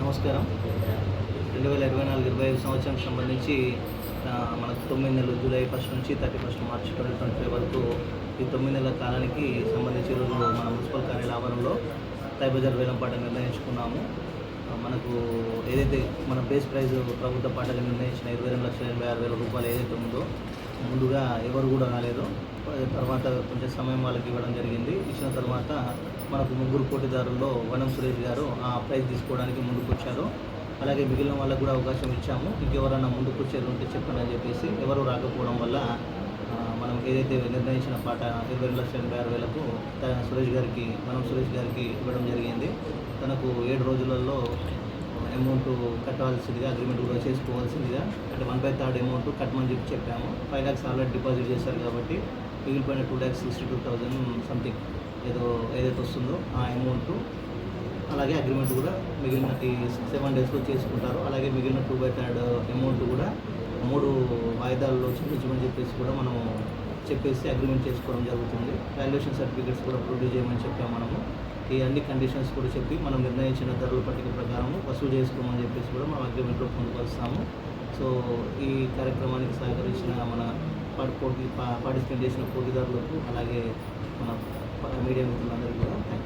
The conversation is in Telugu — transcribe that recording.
నమస్కారం. రెండు వేల ఇరవై నాలుగు ఇరవై ఐదు సంవత్సరానికి సంబంధించి మనకు తొమ్మిది నెలలు జూలై ఫస్ట్ నుంచి thirty first March twenty twenty five వరకు ఈ తొమ్మిది నెలల కాలానికి సంబంధించి రోజు మన మున్సిపల్ కార్యాల ఆవరణలో తైబజార్ వేలంపాట నిర్ణయించుకున్నాము. మనకు ఏదైతే మన బేస్ ప్రైజ్ ప్రభుత్వ పాటలు నిర్ణయించిన ఇరవై రెండు లక్షల ఎనభై ఆరు వేల రూపాయలు ఏదైతే ఉందో ముందుగా ఎవరు కూడా రాలేదు. తర్వాత కొంచెం సమయం వాళ్ళకి ఇవ్వడం జరిగింది. ఇచ్చిన తర్వాత మనకు ముగ్గురు పోటీదారుల్లో వనం సురేష్ గారు ఆ ప్రైజ్ తీసుకోవడానికి ముందుకు వచ్చారు అలాగే మిగిలిన వాళ్ళకు కూడా అవకాశం ఇచ్చాము. ఇంకెవరన్నా ముందుకు వచ్చేది ఉంటే చెప్పండి అని చెప్పేసి ఎవరు రాకపోవడం వల్ల మనం ఏదైతే నిర్ణయించిన పాట ఇరవై రెండు లక్షల ఎనభై ఆరు వేలకు సురేష్ గారికి మనం సురేష్ గారికి ఇవ్వడం జరిగింది. తనకు ఏడు రోజులలో అమౌంట్ కట్టాల్సిందిగా అగ్రిమెంట్ కూడా చేసుకోవాల్సిందిగా అంటే వన్ బై థర్డ్ అమౌంట్ కట్టమని చెప్పి చెప్పాము. ఫైవ్ ల్యాక్స్ ఆల్రెడీ డిపాజిట్ చేశారు కాబట్టి మిగిలిపోయిన two lakhs sixty two thousand something ఏదో ఏదైతే వస్తుందో ఆ అమౌంట్ అలాగే అగ్రిమెంట్ కూడా మిగిలిన ఈ సెవెన్ డేస్లో చేసుకుంటారు. అలాగే మిగిలిన టూ బై థర్డ్ అమౌంట్ కూడా మూడు వాయిదాల్లో చెల్లించమని చెప్పేసి కూడా మనం చెప్పేసి అగ్రిమెంట్ చేసుకోవడం జరుగుతుంది. వాల్యుయేషన్ సర్టిఫికేట్స్ కూడా ప్రొడ్యూస్ చేయమని చెప్పాము మనము. ఈ అన్ని కండిషన్స్ కూడా చెప్పి మనం నిర్ణయించిన ధరల పట్టిక ప్రకారం వసూలు చేసుకోమని చెప్పేసి కూడా మనం అగ్రిమెంట్లో పొందుపరుస్తాము. సో ఈ కార్యక్రమానికి సహకరించిన మన పోటీ పా- పార్టిసిపేట్ చేసిన పోటీదారులకు అలాగే మన మీడియా మిత్రులందరికీ కూడా